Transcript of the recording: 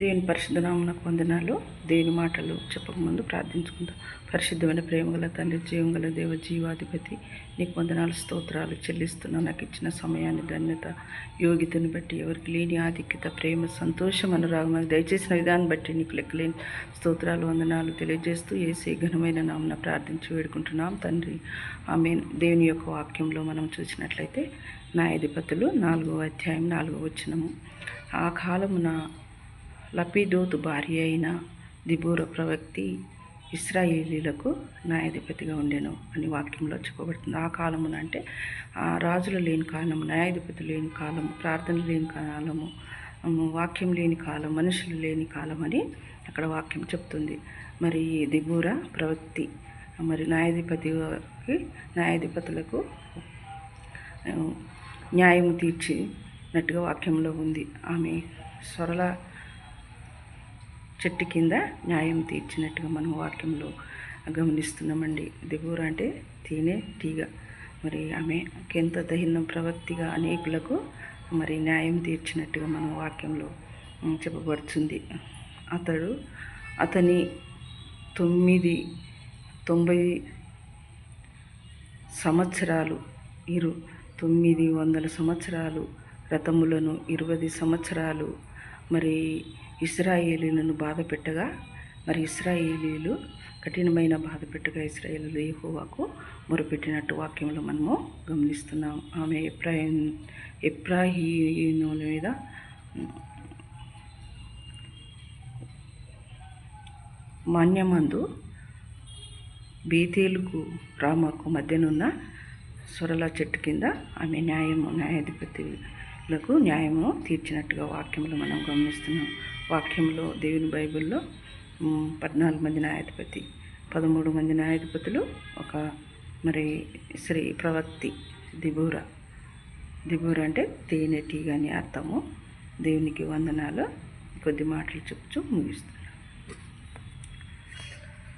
దేవుని పరిశుద్ధనామనకు వందనాలు. దేవుని మాటలు చెప్పకముందు ప్రార్థించుకుందాం. పరిశుద్ధమైన ప్రేమగల తండ్రి జీవంగల దేవ జీవాధిపతి నీకు వందనాలు స్తోత్రాలు చెల్లిస్తున్నా. నాకు ఇచ్చిన సమయాన్ని ధన్యత యోగ్యతను బట్టి ఎవరికి లేని ఆధిక్యత ప్రేమ సంతోషం అనురాగం దయచేసిన విధానం బట్టి నీకు లెక్కలేని స్తోత్రాలు వందనాలు తెలియజేస్తూ ఏసీ ఘనమైన నామన ప్రార్థించి వేడుకుంటున్నాం. తండ్రి ఆమె దేవుని యొక్క వాక్యంలో మనం చూసినట్లయితే న్యాయాధిపతులు నాలుగో అధ్యాయం నాలుగో వచ్చినము ఆ కాలమున లపిదోతు భార్య అయిన దిబూర ప్రవక్తి ఇస్రాయేలీలకు న్యాయాధిపతిగా ఉండెను అని వాక్యంలో చెప్పబడుతుంది. ఆ కాలమున అంటే ఆ రాజులు లేని కాలము న్యాయాధిపతి లేని కాలము ప్రార్థన లేని కాలము వాక్యం లేని కాలం మనుషులు లేని కాలం అని అక్కడ వాక్యం చెప్తుంది. మరి దిబూర ప్రవక్తి మరి న్యాయాధిపతికి న్యాయాధిపతులకు న్యాయం తీర్చినట్టుగా వాక్యంలో ఉంది. ఆమె స్వరల చెట్టు కింద న్యాయం తీర్చినట్టుగా మనం వాక్యంలో గమనిస్తున్నామండి. దిగుర అంటే తినే తీగ. మరి ఆమె ఎంత దహిన ప్రవక్తిగా అనేకులకు మరి న్యాయం తీర్చినట్టుగా మనం వాక్యంలో చెప్పబడుతుంది. అతడు అతని తొమ్మిది తొంభై సంవత్సరాలు ఇరు. తొమ్మిది వందల సంవత్సరాలు రథములను ఇరవై సంవత్సరాలు మరి ఇస్రాయేలీలను బాధ పెట్టగా మరి ఇస్రాయేలీలు కఠినమైన బాధ పెట్టగా ఇస్రాయేలు యెహోవాకు మొరపెట్టినట్టు వాక్యంలో మనము గమనిస్తున్నాం. ఆమె ఎప్రాయిం ఎప్రాహీనుల మీద మాన్యమందు బీతేలుకు రామకు మధ్యనున్న సొరల చెట్టు కింద ఆమె న్యాయం న్యాయాధిపతి లకు న్యాయము తీర్చినట్టుగా వాక్యంలో మనం గమనిస్తున్నాం. వాక్యంలో దేవుని బైబిల్లో పద్నాలుగు మంది న్యాయాధిపతి పదమూడు మంది న్యాయాధిపతులు ఒక మరి శ్రీ ప్రవక్తి దిబూర. దిబూర అంటే తేనెటీగ అని అర్థము. దేవునికి వందనాలు. కొద్ది మాటలు చెప్పుచూ ముగిస్తున్నాను